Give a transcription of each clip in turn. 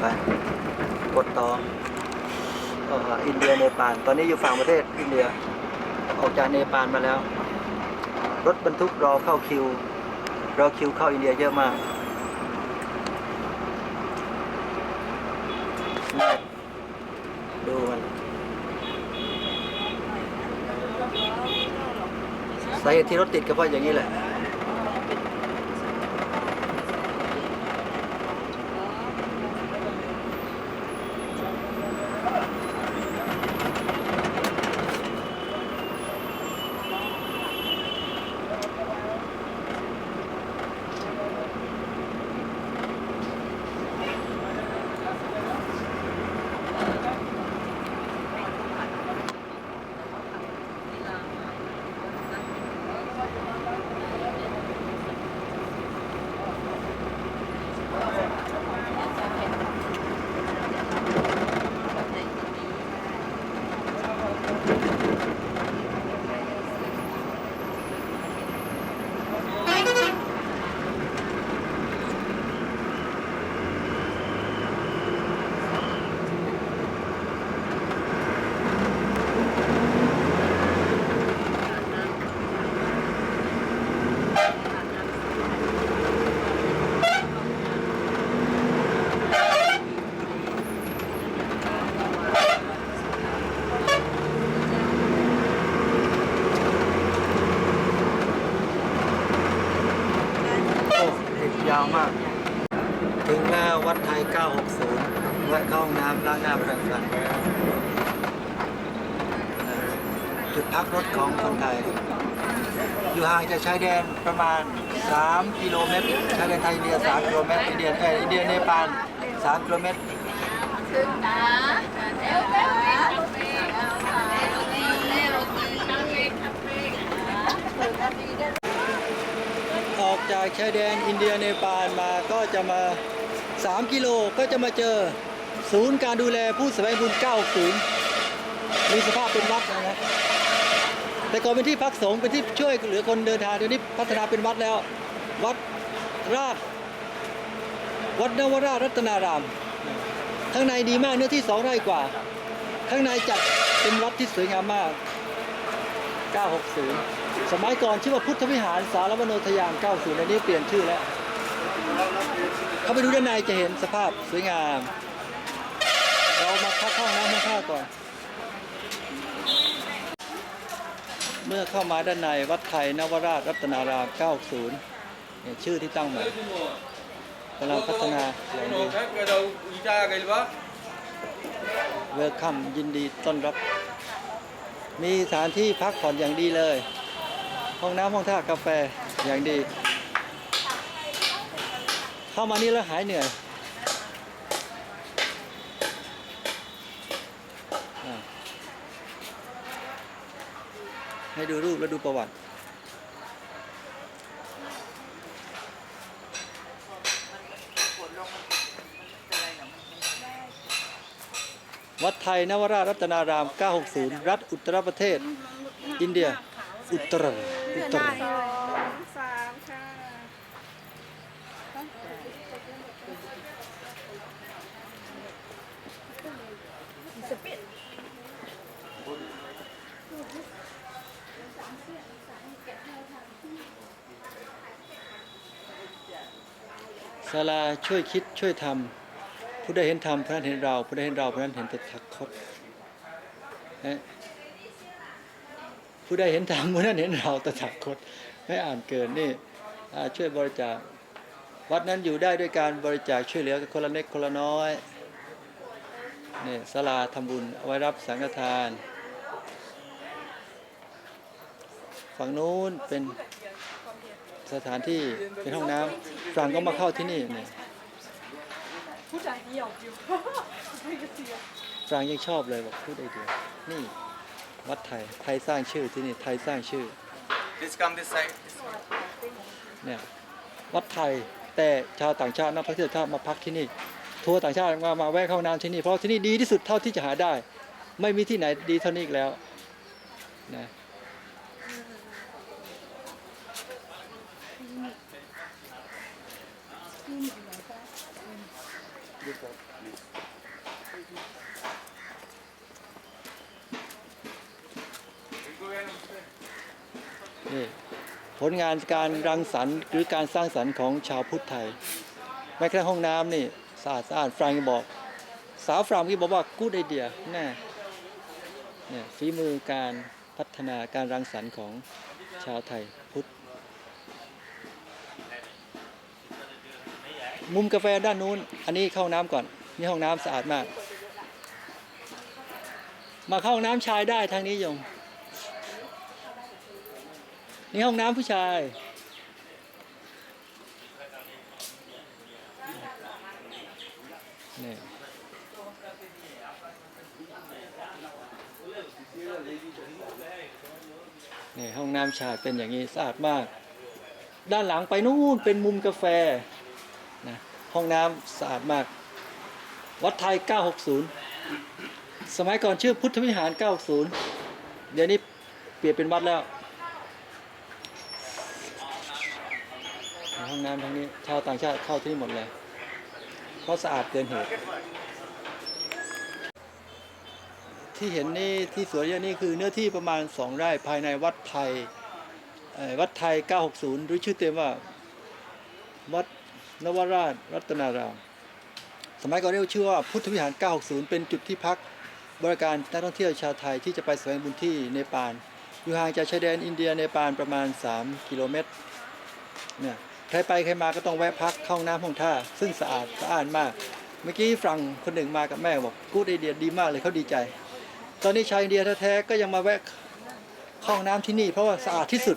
ไปกดต่ออินเดียเนปาลตอนนี้อยู่ฝั่งประเทศอินเดีย ออกจากเนปาลมาแล้ว รถบรรทุกรอเข้าคิว รอคิวเข้าอินเดียเยอะมากดูมันสาเหตุที่รถติดก็เพราะอย่างนี้แหละาวมาก ถึงแล้ววัดไทย 960แวะเข้าห้องน้ำล้างหน้าแปรงฟันจุดพักรถของคนไทย อยู่ห่างจากชายแดนประมาณ 3 กิโลเมตร ชายแดนไทยอินเดีย 3 กิโลเมตร อินเดียเอออินเดียเนปาล 3 กิโลเมตร ออกจาก ชายแดนอินเดียเนปาลมาก็จะมา 3 กิโลก็จะมาเจอศูนย์การดูแลผู้สมัยบุญ90มีสภาพเป็นวัดนะนะแต่ก่อนเป็นที่พักสงฆ์เป็นที่ช่วยเหลือคนเดินทางเดี๋ยวนี้พัฒนาเป็นวัดแล้ว วัดราช วัดนวราชรัตนาราม ข้างในดีมากเนื้อที่สองไร่กว่า ข้างในจัดเป็นวัดที่สวยงามมาก 960 สมัยก่อนชื่อว่าพุทธวิหารสารวโนทยาม90ในนี้เปลี่ยนชื่อแล้ว เข้าไปดูด้านในจะเห็นสภาพสวยงาม เรามาพักห้องน้ำห้องท่าก่อน เมื่อเข้ามาด้านในวัดไทยนวราชรัตนาราม 90เนี่ยชื่อที่ตั้งใหม่กำลังพัฒนาอย่างดีเวลคัมยินดีต้อนรับ มีสถานที่พักผ่อนอย่างดีเลย ห้องน้ำห้องท่ากาแฟอย่างดี เข้ามานี่แล้วหายเหนื่อยให้ดูรูปแล้วดูประวัติวัดไทยนวราชรัตนาราม 960 รัฐอุตตรประเทศ อินเดีย อุตตร อุตตรสองสามค่ะศาลาช่วยคิดช่วยทำผู้ใดเห็นธรรมผู้นั้นเห็นเราผู้ใดเห็นเราผู้นั้นเห็นแต่ทักคดเอ๊ะ ผู้ใดเห็นธรรมผู้นั้นเห็นเราแต่ทักคดให้อ่านเกินนี่อ่าช่วยบริจาควัดนั้นอยู่ได้ด้วยการบริจาคช่วยเหลือกันคนละเล็กคนละน้อยนี่ศาลาทำบุญเอาไว้รับสังฆทาน ฝั่งนู้นเป็นสถานที่เป็นห้องน้ำฝรั่งก็มาเข้าที่นี่เนี่ยผู้ชายเหี่ยวอยู่ไม่กระเทียมฝรั่งยังชอบเลยบอกพูดไอเดียนี่ วัดไทย ไทยสร้างชื่อที่นี่ ไทยสร้างชื่อ this come this side เนี่ยวัดไทยแต่ชาวต่างชาตินักท่องเที่ยวชาติมาพักที่นี่ ทัวร์ต่างชาติมามาแวะเข้าน้ำที่นี่เพราะที่นี่ดีที่สุดเท่าที่จะหาได้ ไม่มีที่ไหนดีเท่านี้อีกแล้วนะ นี่ผลงานการรังสรรค์หรือการสร้างสรรค์ของชาวพุทธไทย แม้กระทั่งห้องน้ำนี่สะอาดสะอาดฟรังก์บอก สาวฟรังก์ที่บอกว่ากูดไอเดียแน่เนี่ยฝีมือการพัฒนาการรังสรรค์ของชาวไทยพุทธ มุมกาแฟด้านนู้น อันนี้เข้าห้องน้ำก่อน นี่ห้องน้ำสะอาดมาก มาเข้าห้องน้ำชายได้ทางนี้ยง นี่ห้องน้ำผู้ชาย นี่นี่ห้องน้ำชายเป็นอย่างนี้สะอาดมาก ด้านหลังไปนู่นเป็นมุมกาแฟนะห้องน้ำสะอาดมาก วัดไทย 960 สมัยก่อนชื่อพุทธวิหาร 960 เดี๋ยวนี้เปลี่ยนเป็นวัดแล้ว ห้องน้ำทั้งนี้ชาวต่างชาติเข้าที่หมดเลย เพราะสะอาดเกินเหตุที่เห็นนี่ที่สวนเยอะนี่คือเนื้อที่ประมาณ 2 ไร่ภายในวัดไทยวัดไทย 960 หรือชื่อเต็มว่าวัดนวราชรัตนาราม สมัยก่อนเรียกชื่อว่าพุทธวิหาร 960 เป็นจุดที่พักบริการนักท่องเที่ยวชาวไทยที่จะไปแสวงบุญที่เนปาลอยู่ห่างจากชายแดนอินเดียเนปาลประมาณ 3 กิโลเมตรเนี่ย ใครไปใครมาก็ต้องแวะพักเข้าห้องน้ำห้องท่า ซึ่งสะอาดสะอาดมาก เมื่อกี้ฝรั่งคนหนึ่งมากับแม่บอกกูดไอเดียดีมากเลยเขาดีใจ ตอนนี้ชาวอินเดียแท้ๆก็ยังมาแวะเข้าห้องน้ำที่นี่เพราะว่าสะอาดที่สุด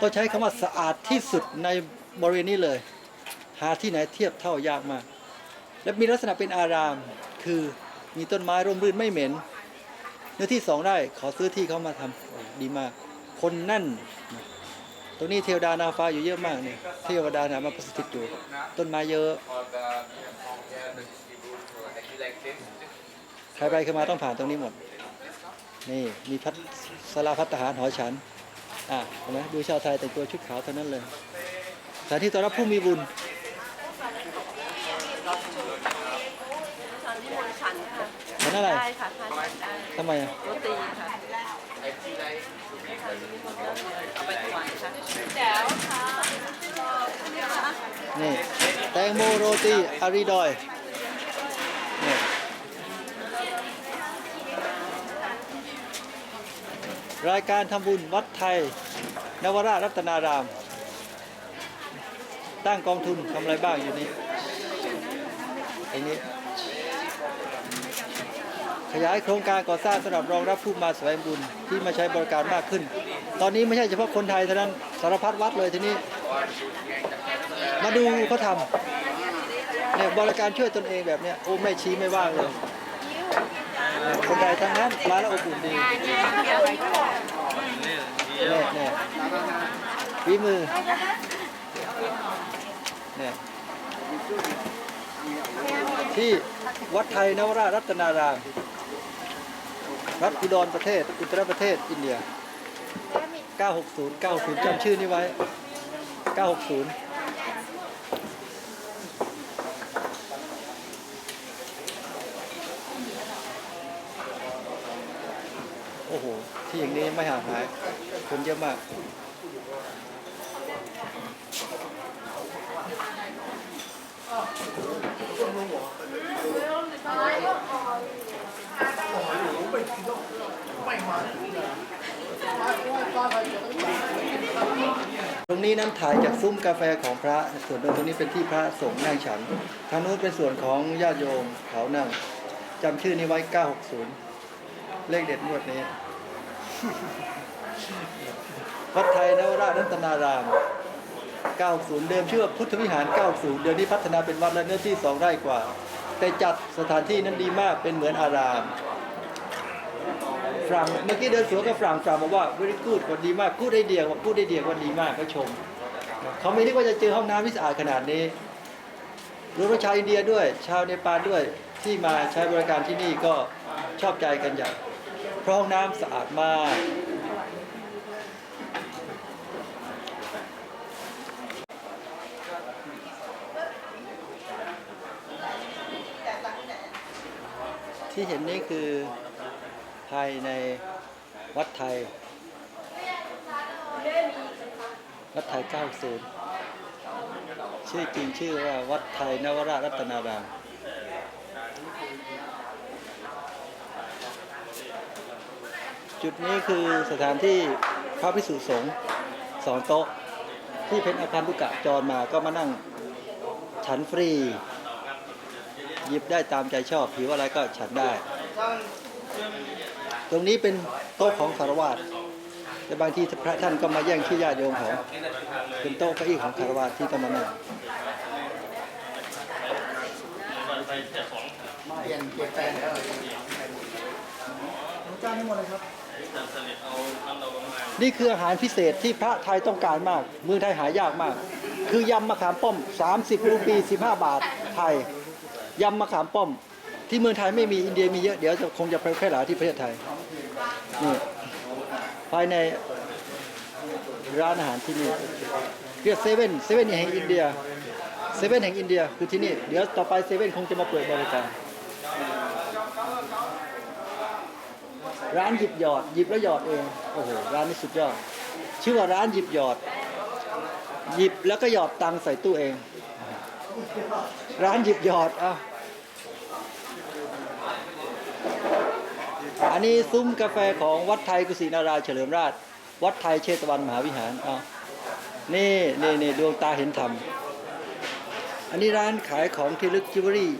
ต้องใช้คำว่าสะอาดที่สุดในบริเวณนี้เลย หาที่ไหนเทียบเท่ายากมาก และมีลักษณะเป็นอาราม คือมีต้นไม้ร่มรื่นไม่เหม็น เนื้อที่สองไร่ขอซื้อที่เขามาทำโอ้ดีมาก คนนั่น ตรงนี้เทวดานางฟ้าอยู่เยอะมากเนี่ยเทวดานามาประสถิตอยู่ต้นไม้เยอะ or the yeah, the distribute so actually like this ใครไปใครมาต้องผ่านตรงนี้หมด นี่มีพัดสลาพัฒหารหอฉันอะเห็นไหมดูชาวไทยแต่งตัวชุดขาวเท่านั้นเลยสถานที่ต้อนรับผู้มีบุญตอนที่มนต์ฉันค่ะฉันอะไรได้ค่ะทานได้ทำไมอะ นี่แตงโมโรตีอาริดอยนี่รายการทำบุญวัดไทย นวราชรัตนาราม ตั้งกองทุนทำอะไรบ้างอยู่นี่ไอ้นี้ ยายโครงการก่อสร้างสำหรับรองรับผู้มาแสวงบุญที่มาใช้บริการมากขึ้น ตอนนี้ไม่ใช่เฉพาะคนไทยเท่านั้นสารพัดวัดเลยทีนี้ มาดูเขาทำเนี่ยบริการช่วยตนเองแบบเนี้ยโอ้ไม่ชี้ไม่ว่างเลยคนไทยทั้งนั้นมาแล้วอบอุ่นดีเนี่ยเนี่ยฝีมือเนี่ยที่วัดไทยนวราชรัตนาราม รัฐอุดรประเทศ อุตรประเทศอินเดีย 960 960จำชื่อนี้ไว้ 960โอ้โห ที่อย่างนี้ไม่ห่างหาย คนเยอะมาก ตรงนี้นั้นถ่ายจากซุ้มกาแฟของพระ ส่วนตรงนี้เป็นที่พระสงฆ์นั่งฉันทางนู้นเป็นส่วนของญาติโยมเขานั่งจำชื่อนี้ไว้ 960 เลขเด็ดงวดนี้วัดไทยนวราชรัตนาราม 90 เดิมชื่อพุทธวิหาร 90 เดี๋ยวนี้พัฒนาเป็นวัดและเนื้อที่ 2 ไร่กว่า แต่จัดสถานที่นั้นดีมากเป็นเหมือนอาราม ฝรั่งเมื่อกี้เดินสวนกับฝรั่งฝรั่งบอกว่า very good ว่าดีมากกูดไอเดียว่ากูดไอเดียว่าดีมากก็ชม เขาไม่นึกว่าจะเจอห้องน้ำที่สะอาดขนาดนี้รวมทั้งชาวอินเดียด้วย ชาวเนปาลด้วยที่มาใช้บริการที่นี่ก็ชอบใจกันอย่างเพราะห้องน้ำสะอาดมากที่เห็นนี่คือ ภายในวัดไทย วัดไทย 90 ชื่อจริงชื่อว่าวัดไทยนวราชรัตนารามจุดนี้คือสถานที่พระพิสุสงฆ์สองโต๊ะ ที่เป็นอาคารตุกะจรมาก็มานั่งฉันฟรี หยิบได้ตามใจชอบผิวอะไรก็ฉันได้ ตรงนี้เป็นโต๊ะของคารวาสแต่บางทีพระท่านก็มาแย่งที่ญาติโยมเขาเป็นโต๊ะเก้าอี้ของคารวาสที่ต้องมานั่งเปลี่ยนเปลี่ยนแปลงแล้วจ้างให้หมดเลยครับนี่คืออาหารพิเศษที่พระไทยต้องการมาก เมืองไทยหายากมาก คือยำมะขามป้อม 30รูปี 15 บาทไทยยำมะขามป้อม ที่เมืองไทยไม่มีอินเดียมีเยอะเดี๋ยวจะคงจะไปแพร่หลายที่ประเทศไทย นี่ภายในร้านอาหารที่นี่เรียกเซเว่นเซเว่นแห่งอินเดียเซเว่นแห่งอินเดียคือที่นี่ เดี๋ยวต่อไปเซเว่นคงจะมาเปิดบริการร้านหยิบหยอดหยิบแล้วหยอดเองโอ้โหร้านนี้สุดยอด ชื่อว่าร้านหยิบหยอด หยิบแล้วก็หยอดตังใส่ตู้เอง ร้านหยิบหยอดอ้า นนี้ซุ้มกาแฟของวัดไทยกุศินาราเฉลิมราช วัดไทยเชตวันมหาวิหารเอานี่นี่นี่ดวงตาเห็นธรรม อันนี้ร้านขายของที่ลึกจิวเวลรี่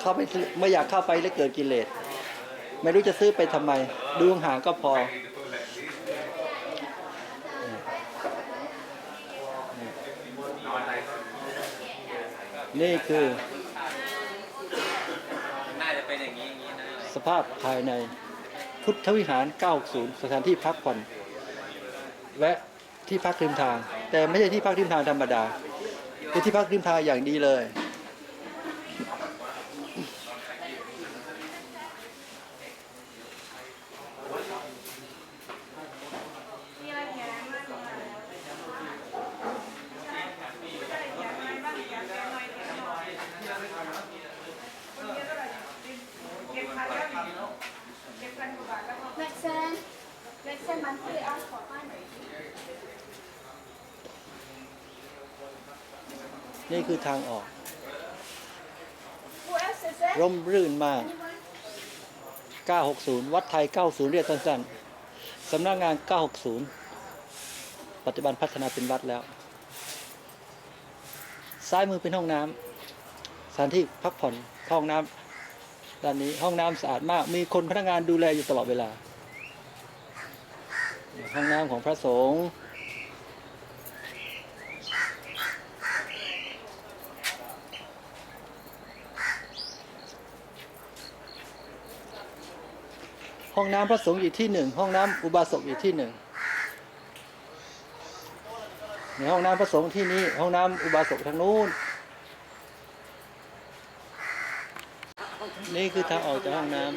เข้าไปไม่อยากเข้าไปแล้วเกิดกิเลส ไม่รู้จะซื้อไปทำไม ดูห่างก็พอ นี่คือ น่าจะเป็นอย่างนี้อย่างนี้นะ สภาพภายในพุทธวิหาร 90 สถานที่พักผ่อนและที่พักริมทาง แต่ไม่ใช่ที่พักริมทางธรรมดาเป็นที่พักริมทางอย่างดีเลย นี่คือทางออก Who else is there? ร่มรื่นมาก Anyone? 960 วัดไทย 90 เรียกสั้นๆ สำนักงาน 960 ปัจจุบันพัฒนาเป็นวัดแล้ว ซ้ายมือเป็นห้องน้ำสถานที่พักผ่อนเข้าห้องน้ำด้านนี้ห้องน้ำสะอาดมาก มีคนพนักงานดูแลอยู่ตลอดเวลา ห้องน้ำของพระสงฆ์ ห้องน้ำพระสงฆ์อยู่ที่หนึ่ง ห้องน้ำอุบาสกอยู่ที่หนึ่งในห้องน้ำพระสงฆ์ที่นี่ห้องน้ำอุบาสกทางนู้น นี่คือทางออกจากห้องน้ำ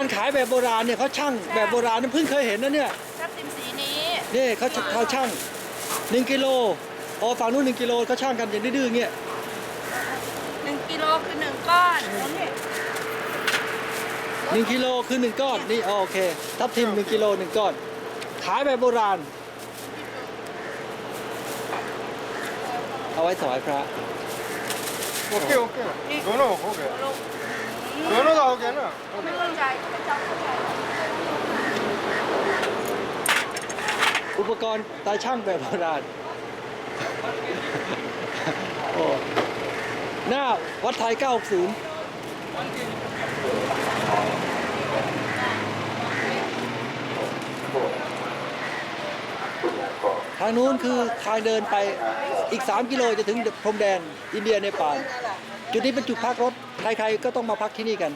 การขายแบบโบราณเนี่ยเขาช่างแบบโบราณนี่เพิ่งเคยเห็นนะเนี่ยทับทิมสีนี้นี่เขาเขาช่างหนึ่งกิโลอ๋อฝั่งนู้นหนึ่งกิโลเขาช่างกันอย่างดื้อๆเงี้ยหนึ่งกิโลคือหนึ่งก้อนหนึ่งกิโลคือหนึ่งก้อนนี่โอเค ทับทิมหนึ่งกิโลหนึ่งก้อน ขายแบบโบราณ เอาไว้ถวายพระโอเคโอเคโดนโอเคาใจไม่จำเข้าใจอุปกรณ์ตาช่างแบบโบราณ โอ้หน้าวัดไทย 960 ทางนู้นคือทางเดินไปอีก 3 กิโลจะถึงพรมแดนอินเดียเนปาลจุดนี้เป็นจุดพักรถ ใครๆก็ต้องมาพักที่นี่กัน